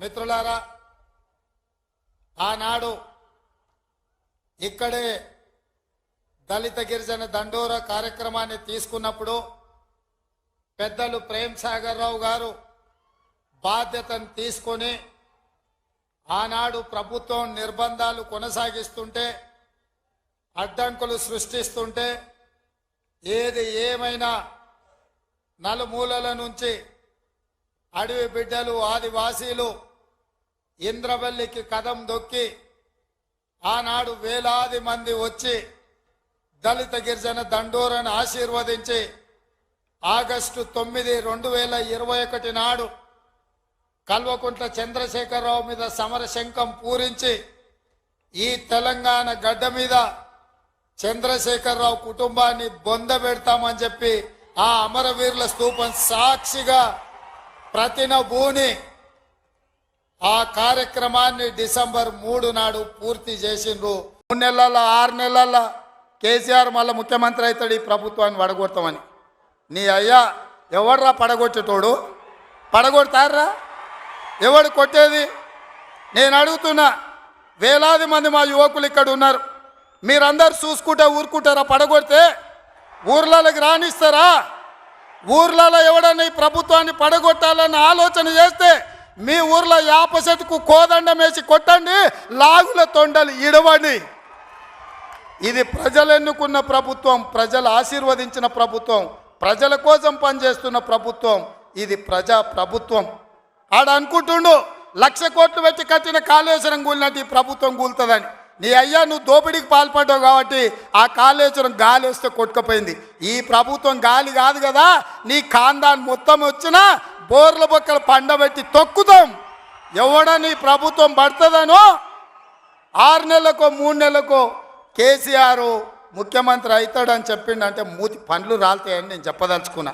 మిత్రులారా ఆనాడు ఇక్కడే దళిత గిరిజన దండోర కార్యక్రమాన్ని తీసుకున్నప్పుడు పెద్దలు ప్రేమ్ సాగర్ రావు గారు బాధ్యతను తీసుకొని ఆనాడు ప్రభుత్వం నిర్బంధాలు కొనసాగిస్తుంటే అడ్డంకులు సృష్టిస్తుంటే ఏది ఏమైనా నలుమూలల నుంచి అడవి బిడ్డలు ఆదివాసీలు ఇంద్రవల్లికి కదం దొక్కి ఆనాడు వేలాది మంది వచ్చి దళిత గిరిజన దండోరను ఆశీర్వదించి ఆగస్టు తొమ్మిది రెండు వేల ఇరవై ఒకటి నాడు కల్వకుంట్ల చంద్రశేఖరరావు మీద సమర శంఖం పూరించి ఈ తెలంగాణ గడ్డ మీద చంద్రశేఖరరావు కుటుంబాన్ని బొంద పెడతామని చెప్పి ఆ అమరవీరుల స్తూపం సాక్షిగా ప్రతిన భూని ఆ కార్యక్రమాన్ని డిసెంబర్ మూడు నాడు పూర్తి చేసిండ్రు. మూడు నెలల ఆరు నెలల కేసీఆర్ మళ్ళీ ముఖ్యమంత్రి అవుతాడు ఈ ప్రభుత్వాన్ని పడగొడతామని నీ అయ్యా ఎవడ్రా పడగొట్టేటోడు? పడగొడతారా ఎవడు కొట్టేది? నేను అడుగుతున్నా వేలాది మంది మా యువకులు ఇక్కడ ఉన్నారు. మీరందరు చూసుకుంటే ఊరుకుంటారా? పడగొడితే ఊర్లలోకి రానిస్తారా? ఊర్లలో ఎవడన్నా ఈ ప్రభుత్వాన్ని పడగొట్టాలన్న ఆలోచన చేస్తే మీ ఊర్లో యాప చెట్టుకు కోదండం వేసి కొట్టండి లాగుల తొండలు ఇడవండి. ఇది ప్రజలు ఎన్నుకున్న ప్రభుత్వం ప్రజలు ఆశీర్వదించిన ప్రభుత్వం ప్రజల కోసం పనిచేస్తున్న ప్రభుత్వం ఇది ప్రజా ప్రభుత్వం. ఆడ అనుకుంటుండు లక్ష కోట్లు పెట్టి కట్టిన కాళేశ్వరం కూలినట్టు ఈ ప్రభుత్వం కూలుతుందని. నీ అయ్యా నువ్వు దోపిడీకి పాల్పడ్డావు కాబట్టి ఆ కాళేశ్వరం గాలి వస్తే కొట్టుకుపోయింది. ఈ ప్రభుత్వం గాలి కాదు కదా నీ కాందాన్ని మొత్తం వచ్చినా బోర్ల బొక్కలు పండబెట్టి తొక్కుతాం. ఎవడని ప్రభుత్వం పడుతుందనో ఆరు నెలలకో మూడు నెలలకో కేసీఆర్ ముఖ్యమంత్రి అవుతాడని చెప్పిండంటే మూతి పండ్లు రాలుతాయని నేను చెప్పదలుచుకున్నా.